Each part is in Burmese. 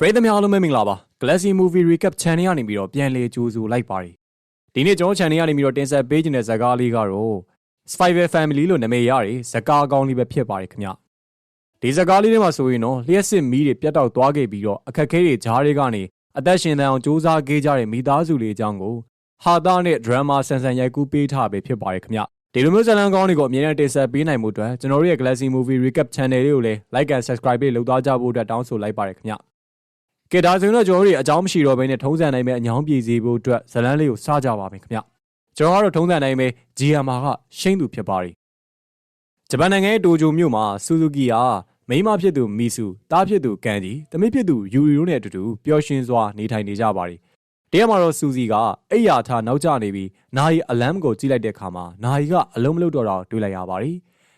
ပရိသတ်များအားလုံးပဲမင်္ဂလာပါ Galaxy Movie Recap Channel ကနေပြီးတော့ပြန်လည်ကြိုဆိုလိုက်ပါတယ်ဒီနေ့ကျွန်တော် channel ကနေပြီးတော့တင်ဆက်ပေးခြင်းတဲ့ဇာတ်ကားလေးကတော့ Spider Family လို့နာမည်ရတယ်ဇာတ်ကားအကောင်းလေးပဲဖြစ်ပါတယ်ခင်ဗျဒီဇာတ်ကားလေးထဲမှာဆိုရင်တော့လျှက်စစ်မီးတွေပြတ်တောက်သွားခဲ့ပြီးတော့အခက်ခဲတွေဂျားတွေကနေအသက်ရှင်သန်အောင်စူးစမ်းခဲ့ကြတဲ့မိသားစုလေးအကြောင်းကိုဟာတာနဲ့ drama ဆန်ဆန်ရိုက်ကူးပေးထားပဲဖြစ်ပါတယ်ခင်ဗျဒီလိုမျိုးဇာတ်လမ်းကောင်းတွေကိုအမြဲတမ်းတင်ဆက်ပေးနိုင်မှုအတွက်ကျွန်တော်တို့ရဲ့ Galaxy Movie Recap Channel လေးကိုလည်း like and subscribe လေးလုပ်သားကြဖို့အတွက်တောင်းဆိုလိုက်ပါတယ်ခင်ဗျ ကဲဒါဆိုရင်တော့ကျွန်တော်တို့အကြောင်းမရှိတော့ဘဲနဲ့ထုံးစံနိုင်မဲ့အညောင်းပြေစီဖို့အတွက်ဇလန်းလေးကိုစကြပါမယ်ခင်ဗျကျွန်တော်ကတော့ထုံးစံနိုင်မဲ့ GMR ကရှိန်သူဖြစ်ပါတယ်ဂျပန်နိုင်ငံရဲ့တိုကျိုမြို့မှာဆူဇူကီကမိန်းမဖြစ်သူမီဆူတားဖြစ်သူကန်ဂျီတမိဖြစ်သူယူရီတို့နဲ့အတူတူပျော်ရွှင်စွာနေထိုင်နေကြပါတယ်တရက်မှာတော့စူစီကအိယာထားနောက်ကျနေပြီးနာယီအလမ်ကိုကြည့်လိုက်တဲ့အခါမှာနာယီကအလုံးမလုံးတော့တော့တွေးလိုက်ရပါတယ်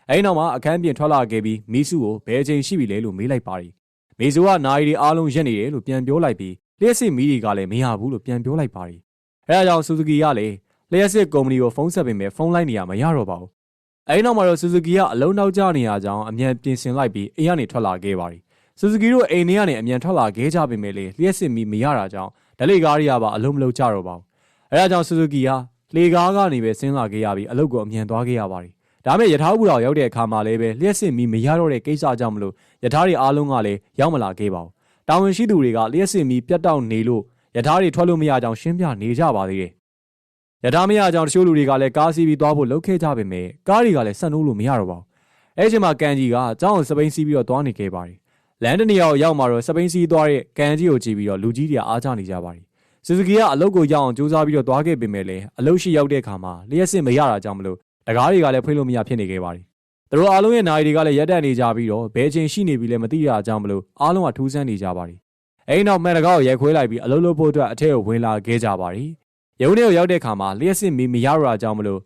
အဲဒီနောက်မှာအခန်းပြင်ထွက်လာခဲ့ပြီးမီဆူကိုဘယ်အချိန်ရှိပြီလဲလို့မေးလိုက်ပါတယ် မေဇိုကနိုင်ရီအားလုံးရက်နေတယ်လို့ပြန်ပြောလိုက်ပြီးလျှက်စစ်မီးတွေကလည်းမရဘူးလို့ပြန်ပြောလိုက်ပါတယ်။အဲဒါကြောင့်ဆူဇူကီကလည်းလျှက်စစ်ကုမ္ပဏီကိုဖုန်းဆက်ပေမဲ့ဖုန်းလိုက်နေရမရတော့ပါဘူး။အဲဒီနောက်မှာတော့ဆူဇူကီကအလုံးနောက်ကျနေရကြောင်းအမြန်ပြင်ဆင်လိုက်ပြီးအိမ်ကနေထွက်လာခဲ့ပါတယ်။ဆူဇူကီတို့အိမ်ထဲကနေအမြန်ထွက်လာခဲ့ကြပေမဲ့လည်းလျှက်စစ်မီးမရတာကြောင့်ဓလေကားတွေကပါအလုံးမလုံးကြတော့ပါဘူး။အဲဒါကြောင့်ဆူဇူကီကလေကားကနေပဲဆင်းလာခဲ့ရပြီးအလုပ်ကိုအမြန်သွားခဲ့ရပါတယ်။ ဒါပေမဲ့ယထာဘူတော်ရောက်တဲ့အခါမှာလည်းပဲလျှက်စစ်မီမရတော့တဲ့ကိစ္စကြောင့်မလို့ယထာတွေအားလုံးကလည်းရောက်မလာခဲ့ပါဘူး။တာဝန်ရှိသူတွေကလျှက်စစ်မီပြတ်တောက်နေလို့ယထာတွေထွက်လို့မရကြောင်ရှင်းပြနေကြပါသေးတယ်။ယထာမရကြောင်တချို့လူတွေကလည်းကားစီးပြီးသွားဖို့လုပ်ခဲ့ကြပေမဲ့ကားတွေကလည်းဆက်နှိုးလို့မရတော့ပါဘူး။အဲဒီမှာကန်ကြီးကကျောင်းကိုစပိန်စီးပြီးတော့သွားနေခဲ့ပါတယ်။လန်ဒနီယာကိုရောက်မှာတော့စပိန်စီးသွားတဲ့ကန်ကြီးကိုကြည့်ပြီးတော့လူကြီးတွေကအားကျနေကြပါတယ်။စူဇူကီကအလုတ်ကိုရောက်အောင်ကြိုးစားပြီးတော့သွားခဲ့ပေမဲ့လည်းအလုတ်ရှိရောက်တဲ့အခါမှာလျှက်စစ်မရတာကြောင့်မလို့ တကားတွေကလည်းဖွင့်လို့မရဖြစ်နေခဲ့ပါတယ်။သူတို့အားလုံးရဲ့နိုင်တွေကလည်းရက်တက်နေကြပြီးတော့ဘယ်ချိန်ရှိနေပြီလဲမသိရကြအောင်မလို့အားလုံးကထူးဆန်းနေကြပါတယ်။အဲဒီနောက်မန်တကားကိုရိုက်ခွဲလိုက်ပြီးအလုံးလုံးဖို့အတွက်အထက်ကိုဝင်လာခဲ့ကြပါတယ်။ရုံးထဲကိုရောက်တဲ့အခါမှာလျှက်စစ်မီမရရကြောင်းမလို့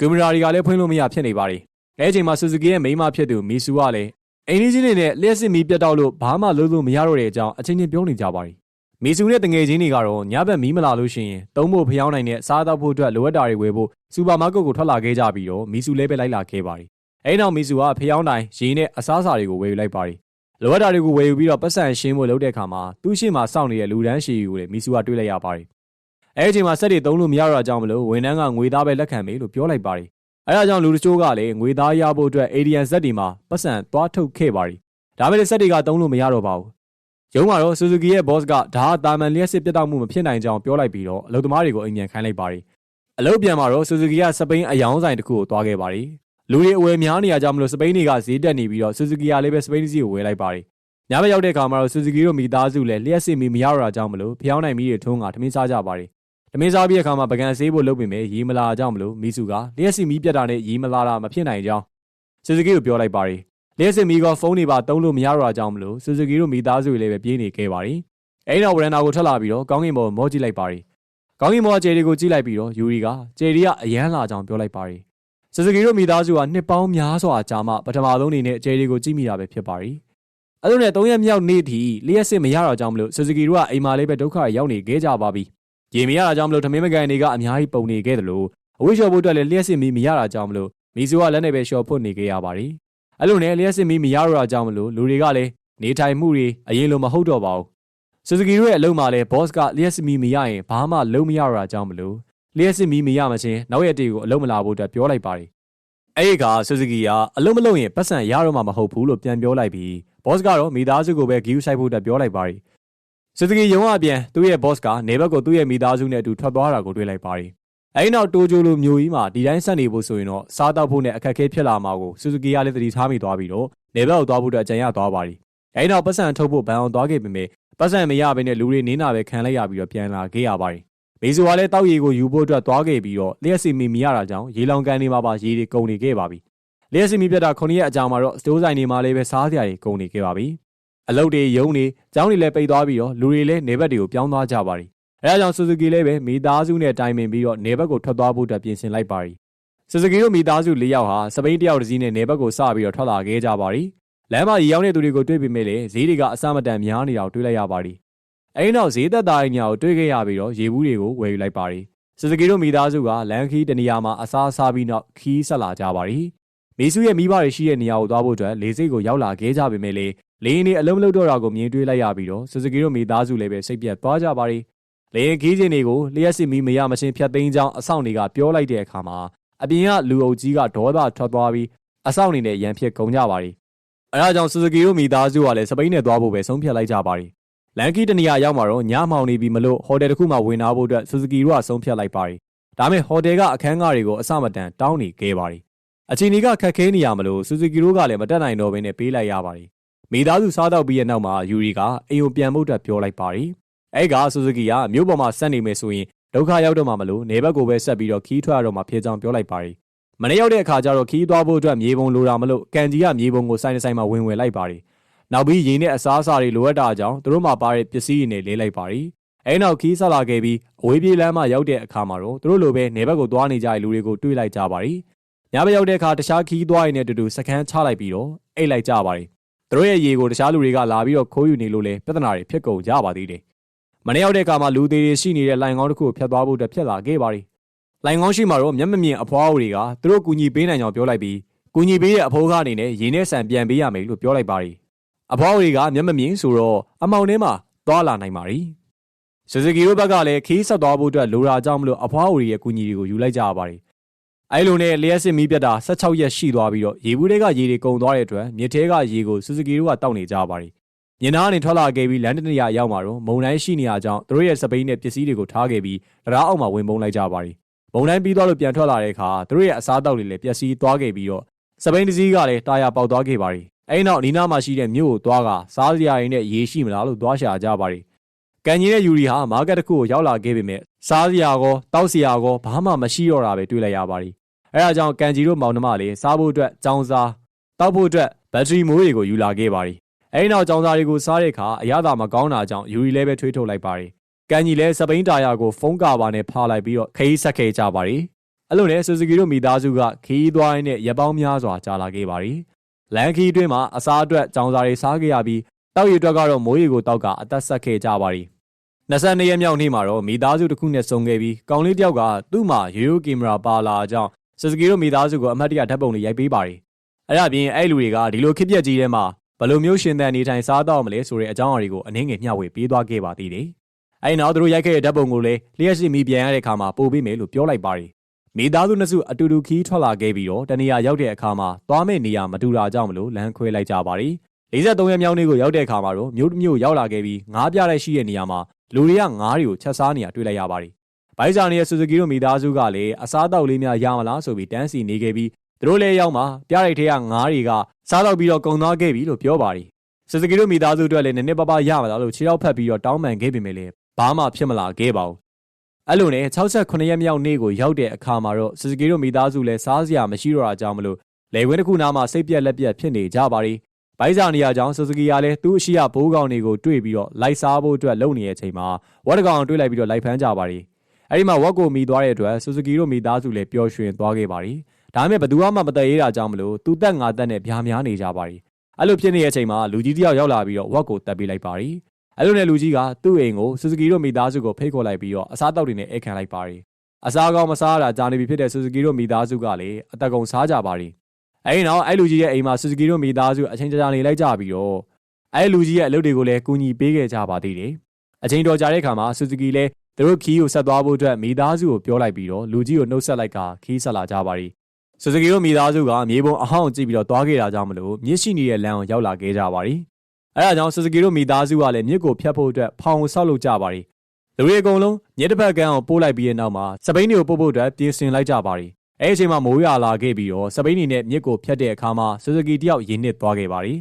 ကင်မရာတွေကလည်းဖွင့်လို့မရဖြစ်နေပါတယ်။အဲဒီအချိန်မှာဆူဇူကီရဲ့မိန်းမဖြစ်သူမီဆူကလည်းအင်ဂျင်ကြီးတွေနဲ့လျှက်စစ်မီပြတ်တော့လို့ဘာမှလုပ်လို့မရတော့တဲ့အကြောင်းအချင်းချင်းပြောနေကြပါတယ်။ မီဆူနဲ့တငယ်ချင်းတွေကတော့ညဘက်မီးမလာလို့ရှိရင်သုံးဖို့ဖျောင်းနိုင်တဲ့စားသောက်ဖို့အတွက်လိုအပ်တာတွေဝယ်ဖို့စူပါမားကတ်ကိုထွက်လာခဲ့ကြပြီးတော့မီဆူလည်းပဲလိုက်လာခဲ့ပါတယ်။အဲဒီနောက်မီဆူကဖျောင်းတိုင်းရေနဲ့အစားအစာတွေကိုဝယ်ယူလိုက်ပါတယ်။လိုအပ်တာတွေကိုဝယ်ယူပြီးတော့ပတ်စံရှင်းဖို့လုပ်တဲ့အခါမှာသူ့ရှိမှစောင့်နေတဲ့လူဒန်းရှည်ကိုလည်းမီဆူကတွေးလိုက်ရပါတယ်။အဲဒီအချိန်မှာစက်တွေသုံးလို့မရတော့ကြောင်းမလို့ဝန်ထမ်းကငွေသားပဲလက်ခံမေးလို့ပြောလိုက်ပါတယ်။အဲဒါကြောင့်လူတချို့ကလည်းငွေသားရဖို့အတွက် ADN စက်တွေမှာပတ်စံသွားထုတ်ခဲ့ပါတယ်။ဒါပေမဲ့စက်တွေကသုံးလို့မရတော့ပါဘူး။ ရုံးမှာတော့ဆူဇူကီရဲ့ boss ကဒါဟာတာမန်လျှက်စစ်ပြတ်တောက်မှုမဖြစ်နိုင်ကြောင်းပြောလိုက်ပြီးတော့အလုပ်သမားတွေကိုအိမ်ပြန်ခိုင်းလိုက်ပါတယ်။အလုပ်ပြန်မှာတော့ဆူဇူကီကစပိန်အယောင်းဆိုင်တစ်ခုကိုသွားခဲ့ပါတယ်။လူတွေအဝယ်များနေရကြမလို့စပိန်တွေကဈေးတက်နေပြီးတော့ဆူဇူကီကလည်းပဲစပိန်စီးကိုဝယ်လိုက်ပါတယ်။ညဘက်ရောက်တဲ့အခါမှာတော့ဆူဇူကီတို့မိသားစုလည်းလျှက်စစ်မီမရတော့တာကြောင့်မလို့ဖျောင်းနိုင်မီတွေထုံးကထမင်းစားကြပါတယ်။ထမင်းစားပြီးတဲ့အခါမှာပကံဆေးဖို့လုပ်ပေမဲ့ရေမလာကြောင့်မလို့မီစုကလျှက်စစ်မီပြတ်တာနဲ့ရေမလာတာမဖြစ်နိုင်ကြောင်းဆူဇူကီကိုပြောလိုက်ပါတယ်။ လျှက်စစ်မီကဖုန်းတွေပါတုံးလို့မရတော့တာကြောင့်မလို့ဆူဇူကီတို့မိသားစုတွေလည်းပဲပြေးနေခဲ့ပါတယ်။အဲဒီနောက်ဝရန်နာကိုထွက်လာပြီးတော့ကောင်းကင်ဘော်မောကြည့်လိုက်ပါတယ်။ကောင်းကင်ဘော်ကျယ်ရီကိုကြည့်လိုက်ပြီးတော့ယူရီကကျယ်ရီကအရန်လာကြောင်းပြောလိုက်ပါတယ်။ဆူဇူကီတို့မိသားစုကနှစ်ပေါင်းများစွာကြာမှပထမဆုံးအနေနဲ့ကျယ်ရီကိုကြည့်မိတာပဲဖြစ်ပါတယ်။အဲလိုနဲ့၃ရက်မြောက်နေ့ထိလျှက်စစ်မရတော့ကြောင်းမလို့ဆူဇူကီတို့ကအိမ်မှာလေးပဲဒုက္ခရောက်နေခဲ့ကြပါပြီ။ရေမရတာကြောင့်မလို့ထမင်းမကန်တွေကအများကြီးပုံနေခဲ့တယ်လို့အဝိရှော်ဖို့အတွက်လည်းလျှက်စစ်မီမရတာကြောင့်မလို့မီဆူကလက်နဲ့ပဲရှော်ဖွတ်နေခဲ့ရပါတယ်။ အဲလိုနဲ့လျှက်စစ်မီမရတော့တာကြောင့်မလို့လူတွေကလည်းနေထိုင်မှုတွေအရင်လိုမဟုတ်တော့ပါဘူး။ဆူဇူကီတို့ရဲ့အလုပ်မှာလည်း boss ကလျှက်စစ်မီမရရင်ဘာမှလုံးမရတော့တာကြောင့်မလို့လျှက်စစ်မီမရမချင်းနောက်ရက်တေကိုအလုပ်မလာဖို့အတွက်ပြောလိုက်ပါတယ်။အဲဒီကဆူဇူကီကအလုပ်မလုပ်ရင်ပတ်စံရတော့မှာမဟုတ်ဘူးလို့ပြန်ပြောလိုက်ပြီး boss ကတော့မိသားစုကိုပဲဂီယူဆိုင်ဖို့အတွက်ပြောလိုက်ပါတယ်။ဆူဇူကီရုံးအပြန်သူ့ရဲ့ boss ကနေဘက်ကိုသူ့ရဲ့မိသားစုနဲ့အတူထွက်သွားတာကိုတွေ့လိုက်ပါတယ်။ အဲဒီနောက်တိုဂျိုလိုမျိုးကြီးမှာဒီတိုင်းဆက်နေဖို့ဆိုရင်တော့စားတောက်ဖို့နဲ့အခက်အခဲဖြစ်လာမှာကိုဆူဇူကီကလည်းသတိထားမိသွားပြီးတော့နေဘက်ကိုသွားဖို့အတွက်ကြံရသွားပါတယ်။အဲဒီနောက်ပတ်စံထုတ်ဖို့ဘန်အောင်သွားခဲ့ပေမဲ့ပတ်စံမရဘဲနဲ့လူတွေနင်းနာပဲခံလိုက်ရပြီးတော့ပြန်လာခဲ့ရပါတယ်။မေဇိုကလည်းတောက်ရီကိုယူဖို့အတွက်သွားခဲ့ပြီးတော့လျှက်စီမီမီရတာကြောင့်ရေလောင်ကန်နေမှာပါရေတွေကုန်နေခဲ့ပါပြီ။လျှက်စီမီပြတ်တာ9ရက်အကြာမှာတော့စတိုးဆိုင်တွေမှာလည်းပဲစားစရာတွေကုန်နေခဲ့ပါပြီ။အလုတ်တွေယုံနေကျောင်းတွေလည်းပိတ်သွားပြီးတော့လူတွေလည်းနေဘက်တွေကိုပြောင်းသွားကြပါပြီ။ အဲဒါကြောင့်ဆူဇူကီလည်းပဲမိသားစုနဲ့တိုင်ပင်ပြီးတော့နေဘက်ကိုထွက်သွားဖို့အတွက်ပြင်ဆင်လိုက်ပါပြီ။ဆူဇူကီတို့မိသားစု၄ယောက်ဟာစပိန်တယောက်တစ်စီးနဲ့နေဘက်ကိုစပြီးတော့ထွက်လာခဲ့ကြပါပြီ။လမ်းမှာရေရောက်တဲ့သူတွေကိုတွေ့ပေမဲ့လည်းဈေးတွေကအစမတန်များနေတာကိုတွေ့လိုက်ရပါပြီ။အဲဒီနောက်ဈေးသက်သားညာကိုတွေ့ခဲ့ရပြီးတော့ရေဘူးတွေကိုဝယ်ယူလိုက်ပါပြီ။ဆူဇူကီတို့မိသားစုကလန်ခီးတနေရာမှာအစားစားပြီးနောက်ခီးဆက်လာကြပါပြီ။မီဆူရဲ့မိဘတွေရှိတဲ့နေရာကိုသွားဖို့အတွက်လေစိတ်ကိုရောက်လာခဲ့ကြပေမဲ့လေလေရင်တွေအလုံးမလုံးတော့တာကိုမြင်တွေ့လိုက်ရပြီးတော့ဆူဇူကီတို့မိသားစုလည်းပဲစိတ်ပြတ်သွားကြပါရီ လေရင်ခီးချင်းတွေကိုလျှက်စစ်မီမရမချင်းဖြတ်သိမ်းကြောင်းအဆောင်တွေကပြောလိုက်တဲ့အခါမှာအပြင်ကလူအုပ်ကြီးကဒေါသထွက်သွားပြီးအဆောင်နေနဲ့ရန်ဖြစ်ကုန်ကြပါရီအဲဒါကြောင့်ဆူဇူကီတို့မိသားစုကလည်းစပိန်နဲ့သွားဖို့ပဲဆုံးဖြတ်လိုက်ကြပါရီလန်ကီတနေရာရောက်မှာတော့ညမှောင်နေပြီမလို့ဟိုတယ်တစ်ခုမှဝင်လာဖို့အတွက်ဆူဇူကီတို့ကဆုံးဖြတ်လိုက်ပါရီဒါမဲ့ဟိုတယ်ကအခန်းကားတွေကိုအစမတန်တောင်းနေခဲ့ပါရီအချီနီကခက်ခဲနေရမလို့ဆူဇူကီတို့ကလည်းမတက်နိုင်တော့ဘဲနဲ့ပေးလိုက်ရပါရီမိသားစုစားတော့ပြီးရဲ့နောက်မှာယူရီကအိမ်ကိုပြန်ဖို့အတွက်ပြောလိုက်ပါရီ အဲ့ကဆူဇူကီကမြို့ပေါ်မှာဆက်နေမယ်ဆိုရင်ဒုက္ခရောက်တော့မှမလို့နေဘက်ကိုပဲဆက်ပြီးတော့ခီးထွက်ရတော့မှဖြစ်ကြောင်းပြောလိုက်ပါရီမနေ့ရောက်တဲ့အခါကျတော့ခီးသွားဖို့အတွက်မြေပုံလိုတာမလို့ကန်ကြီးကမြေပုံကိုဆိုင်ဆိုင်မှာဝင်ဝင်လိုက်ပါရီနောက်ပြီးရင်းနဲ့အစားအစာတွေလိုအပ်တာကြောင့်သူတို့မှပါတဲ့ပစ္စည်းတွေနဲ့လေးလိုက်ပါရီအဲနောက်ခီးဆက်လာခဲ့ပြီးအဝေးပြေးလမ်းမှာရောက်တဲ့အခါမှာတော့သူတို့လိုပဲနေဘက်ကိုသွားနေကြတဲ့လူတွေကိုတွေ့လိုက်ကြပါရီညဘက်ရောက်တဲ့အခါတခြားခီးသွားရင်းနဲ့တူတူစကန်းချလိုက်ပြီးတော့အိတ်လိုက်ကြပါရီသူတို့ရဲ့ရေကိုတခြားလူတွေကလာပြီးတော့ခိုးယူနေလို့လဲပြဿနာတွေဖြစ်ကုန်ကြပါသေးတယ်။ မနေ့ရောက်တဲ့အခါမှာလူသေးတွေရှိနေတဲ့လိုင်ကောင်းတစ်ခုကိုဖျက်သွားဖို့အတွက်ဖြစ်လာခဲ့ပါရီ။လိုင်ကောင်းရှိမှာတော့မျက်မမြင်အဖွားအိုတွေကသူတို့ကူညီပေးနိုင်ကြောင်းပြောလိုက်ပြီးကူညီပေးတဲ့အဖိုးကအနေနဲ့ရေနဲ့ဆန်ပြန်ပေးရမယ်လို့ပြောလိုက်ပါရီ။အဖွားအိုတွေကမျက်မမြင်ဆိုတော့အမောင်ထဲမှာသွားလာနိုင်ပါရီ။ဆူဇူကီတို့ဘက်ကလည်းခီးဆက်သွားဖို့အတွက်လိုရာကြောင့်မလို့အဖွားအိုတွေရဲ့ကူညီတွေကိုယူလိုက်ကြပါရီ။အဲလိုနဲ့လျှက်စစ်မီးပြတ်တာ16ရက်ရှိသွားပြီးတော့ရေဘူးတွေကရေတွေကုန်သွားတဲ့အတွက်မြစ်ထဲကရေကိုဆူဇူကီတို့ကတောက်နေကြပါရီမြ င်းသားကနေထွက်လာခဲ့ပြီးလန်ဒန်နေရာရောက်မှာတော့မုံတိုင်းရှိနေရကြောင်းသူတို့ရဲ့စပိန်နဲ့ပစ္စည်းတွေကိုထားခဲ့ပြီးတရားအောက်မှာဝင်ပုံလိုက်ကြပါရီမုံတိုင်းပြီးသွားလို့ပြန်ထွက်လာတဲ့အခါသူတို့ရဲ့အစားအသောက်တွေလည်းပျက်စီးသွားခဲ့ပြီးတော့စပိန်တစ်စီးကလည်းတာယာပေါက်သွားခဲ့ပါရီအဲဒီနောက်နီးနားမှာရှိတဲ့မြို့ကိုသွားကစားစရာတွေနဲ့ရေရှိမလားလို့သွားရှာကြပါရီကန်ကြီးတဲ့ယူရီဟာမားကတ်တစ်ခုကိုရောက်လာခဲ့ပေမဲ့စားစရာကောတောက်စရာကောဘာမှမရှိတော့တာပဲတွေ့လိုက်ရပါရီအဲဒါကြောင့်ကန်ကြီးတို့မောင်နှမလေးစားဖို့အတွက်ကြောင်းစားတောက်ဖို့အတွက်ဘက်ထရီမိုးတွေကိုယူလာခဲ့ပါရီ အဲဒီနောက်ကြောင်းစားတွေကိုစားတဲ့အခါအရသာမကောင်းတာကြောင့်ယူရီလည်းပဲထွေးထုတ်လိုက်ပါရီကန်ကြီးလည်းစပိန်တာယာကိုဖုန်းကာပါနဲ့ဖာလိုက်ပြီးတော့ခရီးဆက်ခဲ့ကြပါရီအဲ့လိုနဲ့ဆူဇူကီတို့မိသားစုကခီးသွားရင်းနဲ့ရပောင်းများစွာကြာလာခဲ့ပါရီလန်ခီးအတွင်းမှာအစားအတွက်ကြောင်းစားတွေစားခဲ့ရပြီးတောက်ရည်အတွက်ကတော့မိုးရီကိုတောက်ကအသက်ဆက်ခဲ့ကြပါရီ22ရက်မြောက်နေ့မှာတော့မိသားစုတစ်ခုနဲ့ဆုံခဲ့ပြီးကောင်လေးတယောက်ကသူ့မှာရိုးရိုးကင်မရာပါလာကြောင်းဆူဇူကီတို့မိသားစုကိုအမှတ်တရဓာတ်ပုံတွေရိုက်ပေးပါတယ်။အဲ့ဒါပြင်အဲ့လူတွေကဒီလိုခစ်ပြက်ကြီးထဲမှာ ဘယ်လိုမျိုးရှင်သန်နေထိုင်စားတော့မလဲဆိုတဲ့အကြောင်းအရာတွေကိုအနည်းငယ်မျှဝေပေးသွားခဲ့ပါသေးတယ်။အဲ့နောက်သူတို့ရိုက်ခဲ့တဲ့ဓာတ်ပုံကိုလည်းလျှက်ရှိမိပြန်ရတဲ့အခါမှာပို့ပေးမယ်လို့ပြောလိုက်ပါတယ်။မိသားစုနှစ်စုအတူတူခီးထွက်လာခဲ့ပြီးတော့တနေရာရောက်တဲ့အခါမှာသွားမယ့်နေရာမတူတာကြောင့်မလို့လမ်းခွဲလိုက်ကြပါတယ်။53ရက်မြောက်နေ့ကိုရောက်တဲ့အခါမှာတော့မြို့တစ်မြို့ရောက်လာခဲ့ပြီးငားပြတဲ့ရှိတဲ့နေရာမှာလူတွေကငားတွေကိုချက်စားနေရတွေ့လိုက်ရပါတယ်။ဘိုက်ဂျာနီရဲ့ဆူဇူကီတို့မိသားစုကလည်းအစားအသောက်လေးများရမလားဆိုပြီးတန်းစီနေခဲ့ပြီး သူတို့လည်းရောက်မှာပြရိုက်ထဲကငားတွေကစားတော့ပြီးတော့ကုံသွားခဲ့ပြီလို့ပြောပါတယ်။ဆူဇူကီတို့မိသားစုအတွက်လည်းနည်းနည်းပါးပါးရမလားလို့ခြေထောက်ဖက်ပြီးတော့တောင်းပန်ခဲ့ပေမဲ့လည်းဘာမှဖြစ်မလာခဲ့ပါဘူး။အဲ့လိုနဲ့68ရက်မြောက်နေ့ကိုရောက်တဲ့အခါမှာတော့ဆူဇူကီတို့မိသားစုလည်းစားစရာမရှိတော့တာကြောင့်မလို့လေဝင်းတစ်ခုနားမှာစိတ်ပြက်လက်ပြက်ဖြစ်နေကြပါတယ်။ဘိုက်ဂျာနီယာကြောင့်ဆူဇူကီကလည်းသူ့အရှိရဘိုးကောင်တွေကိုတွေ့ပြီးတော့လိုက်စားဖို့အတွက်လုပ်နေတဲ့အချိန်မှာဝတ်တကောင်တွေ့လိုက်ပြီးတော့လိုက်ဖမ်းကြပါတယ်။အဲ့ဒီမှာဝက်ကိုမိသွားတဲ့အတွက်ဆူဇူကီတို့မိသားစုလည်းပျော်ရွှင်သွားခဲ့ပါတယ်။ ဒါပေမဲ့ဘသူမှမတည့်ရတာကြောင့်မလို့သူတက်ငါတက်နဲ့ဗျာများနေကြပါတယ်။အဲ့လိုဖြစ်နေတဲ့အချိန်မှာလူကြီးတယောက်ရောက်လာပြီးတော့ဝက်ကိုတက်ပေးလိုက်ပါတယ်။အဲ့လိုနဲ့လူကြီးကသူ့အိမ်ကိုဆူဇူကီတို့မိသားစုကိုဖိတ်ခေါ်လိုက်ပြီးတော့အစားတောက်တွေနဲ့အိတ်ခံလိုက်ပါတယ်။အစားကောင်းမစားရတာကြာနေပြီဖြစ်တဲ့ဆူဇူကီတို့မိသားစုကလည်းအတက်ကုန်စားကြပါတယ်။အဲ့ဒီနောက်အဲ့လူကြီးရဲ့အိမ်မှာဆူဇူကီတို့မိသားစုအချိန်ကြာနေလိုက်ကြပြီးတော့အဲ့လူကြီးရဲ့အလုပ်တွေကိုလည်းကူညီပေးခဲ့ကြပါသေးတယ်။အချိန်တော်ကြာတဲ့အခါမှာဆူဇူကီလည်းသူတို့ခီးကိုဆက်သွားဖို့အတွက်မိသားစုကိုပြောလိုက်ပြီးတော့လူကြီးကိုနှုတ်ဆက်လိုက်ကခီးဆက်လာကြပါရီ ဆူဇူကီတို့မိသားစုကမြေပုံအဟောင်းကြည့်ပြီးတော့သွားခဲ့တာကြောင့်မလို့မြစ်ရှိနေတဲ့လမ်းကိုရောက်လာခဲ့ကြပါရီအဲဒါကြောင့်ဆူဇူကီတို့မိသားစုကလည်းမြစ်ကိုဖျက်ဖို့အတွက်ဖောင်ကိုဆောက်လုပ်ကြပါရီလူတွေအကုန်လုံးမြစ်တစ်ဖက်ကန်းကိုပို့လိုက်ပြီးတဲ့နောက်မှာစပိန်တွေကိုပို့ဖို့အတွက်ပြင်ဆင်လိုက်ကြပါရီအဲအချိန်မှာမိုးရွာလာခဲ့ပြီးတော့စပိန်နေနဲ့မြစ်ကိုဖျက်တဲ့အခါမှာဆူဇူကီတယောက်ရင်းနစ်သွားခဲ့ပါရီ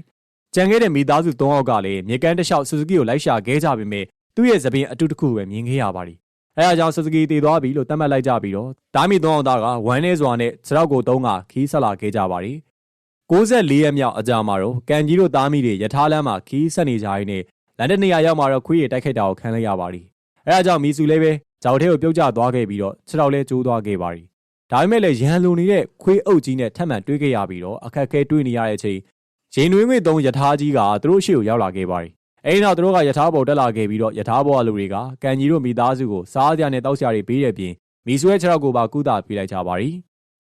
ကြံခဲ့တဲ့မိသားစု၃ယောက်ကလည်းမြေကမ်းတစ်လျှောက်ဆူဇူကီကိုလိုက်ရှာခဲ့ကြပေမဲ့သူ့ရဲ့သပင်အတူတခုပဲမြင်ခဲ့ရပါရီ အဲအကြောင်းဆူဇူကီတည်သွားပြီလို့သတ်မှတ်လိုက်ကြပြီးတော့တားမီသုံးအောင်သားကဝမ်းနေစွာနဲ့စရောက်ကိုသုံးကခီးဆက်လာခဲ့ကြပါရီ64ရက်မြောက်အကြာမှာတော့ကန်ကြီးတို့သားမိတွေယထာလမ်းမှာခီးဆက်နေကြရင်းနဲ့လန်ဒန်နေရာရောက်မှာတော့ခွေးရတိုက်ခိုက်တာကိုခံလိုက်ရပါရီအဲအကြောင်းမီဆူလေးပဲဂျောက်ထဲကိုပြုတ်ကျသွားခဲ့ပြီးတော့ခြေထောက်လဲကျိုးသွားခဲ့ပါရီဒါပေမဲ့လည်းရန်လုံနေတဲ့ခွေးအုပ်ကြီးနဲ့ထပ်မံတွေးခဲ့ရပြီးတော့အခက်ခဲတွေးနေရတဲ့အချိန်ရင်နွေးငွေသုံးယထာကြီးကသူတို့ရှေ့ကိုရောက်လာခဲ့ပါရီ အဲဒီနောက်သူတို့ကယထာဘော်တက်လာခဲ့ပြီးတော့ယထာဘော်လူတွေကကန်ကြီးတို့မိသားစုကိုစားစရာနဲ့တောက်စရာတွေပေးတဲ့ပြင်မီဆွဲခြေထောက်ကိုပါကုသပေးလိုက်ကြပါရီ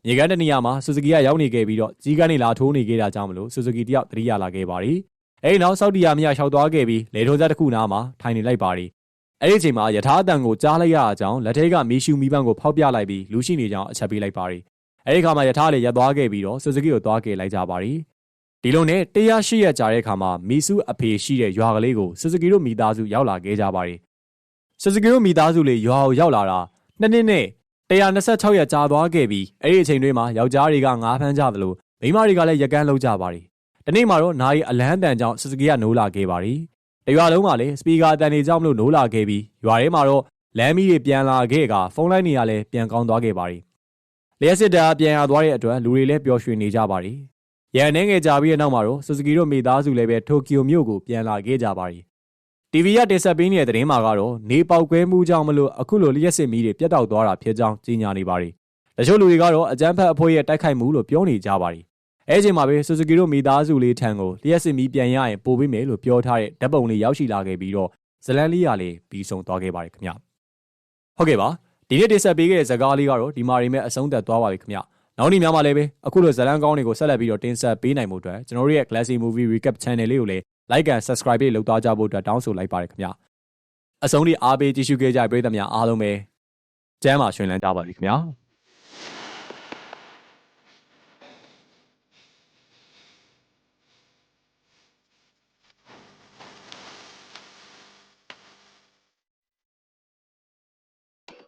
မြေကန်တနေရာမှာဆူဇူကီကရောက်နေခဲ့ပြီးတော့ကြီးကန်းနေလာထိုးနေခဲ့တာကြောင့်မလို့ဆူဇူကီတယောက်တတိယလာခဲ့ပါရီအဲဒီနောက်ဆောက်တီယာမြရှောက်သွားခဲ့ပြီးလေထုံးဆက်တစ်ခုနားမှာထိုင်နေလိုက်ပါတယ်အဲ့ဒီအချိန်မှာယထာအတန်ကိုကြားလိုက်ရအကြောင်းလက်ထဲကမီရှူမီပန်းကိုဖောက်ပြလိုက်ပြီးလူရှိနေကြောင်းအချက်ပေးလိုက်ပါတယ်အဲ့ဒီခါမှာယထာလေးရပ်သွားခဲ့ပြီးတော့ဆူဇူကီကိုသွားခဲ့လိုက်ကြပါတယ် ဒီလိုနဲ့တရားရှိရကြာတဲ့အခါမှာမီဆူအဖေရှိတဲ့ရွာကလေးကိုဆူဇူကီတို့မိသားစုရောက်လာခဲ့ကြပါတယ်ဆူဇူကီတို့မိသားစုလေးရွာကိုရောက်လာတာနှစ်နှစ်နဲ့126ရက်ကြာသွားခဲ့ပြီးအဲ့ဒီအချိန်တွေမှာယောက်ျားတွေကငားဖမ်းကြသလိုမိန်းမတွေကလည်းရက်ကန်းလုပ်ကြပါတယ်ဒီနေ့မှာတော့နာရီအလန်းတန်ကြောင့်ဆူဇူကီကနိုးလာခဲ့ပါတယ်တရွာလုံးမှာလည်းစပီကာအတန်တွေကြောင့်မလို့နိုးလာခဲ့ပြီးရွာထဲမှာတော့လမ်းမီးတွေပြန်လာခဲ့ကဖုန်းလိုင်းတွေကလည်းပြန်ကောင်းသွားခဲ့ပါတယ်လျှက်စစ်တာပြန်ရသွားတဲ့အတွက်လူတွေလည်းပျော်ရွှင်နေကြပါတယ် ရန်နေငယ်ကြပြီးတဲ့နောက်မှာတော့ဆူဇူကီတို့မိသားစုလည်းပဲတိုကျိုမြို့ကိုပြန်လာခဲ့ကြပါတယ်။ TV ရတင်ဆက်ပေးနေတဲ့သတင်းမှာကတော့နေပေါက်ကွဲမှုကြောင့်မလို့အခုလိုလျှက်စစ်မီးတွေပြတ်တောက်သွားတာဖြစ်ကြောင်းကြေညာနေပါတယ်။တချို့လူတွေကတော့အကြမ်းဖက်အဖွဲ့ရဲ့တိုက်ခိုက်မှုလို့ပြောနေကြပါတယ်။အဲချိန်မှာပဲဆူဇူကီတို့မိသားစုလေးထံကိုလျှက်စစ်မီးပြန်ရရင်ပို့ပေးမယ်လို့ပြောထားတဲ့ဓာတ်ပုံလေးရောက်ရှိလာခဲ့ပြီးတော့ဇလန်လေးရလေးပြီးဆုံးသွားခဲ့ပါတယ်ခင်ဗျ။ဟုတ်ကဲ့ပါဒီနေ့တင်ဆက်ပေးခဲ့တဲ့ဇာတ်ကားလေးကတော့ဒီမှာနေမဲ့အဆုံးသတ်သွားပါပြီခင်ဗျ။ နောက်နေ့များမှာလည်းပဲအခုလိုဇာတ်လမ်းကောင်းတွေကိုဆက်လက်ပြီးတော့တင်ဆက်ပေးနိုင်မှုအတွက်ကျွန်တော်တို့ရဲ့ Glassy Movie Recap Channel လေးကိုလည်း like and subscribe လေးလုပ်သွားကြဖို့အတွက်တောင်းဆိုလိုက်ပါတယ်ခင်ဗျ။အဆုံးထိအားပေးကြည့်ရှုခဲ့ကြတဲ့ပရိသတ်များအားလုံးပဲကျမ်းပါရှင်လန်းကြပါပြီခင်ဗျာ။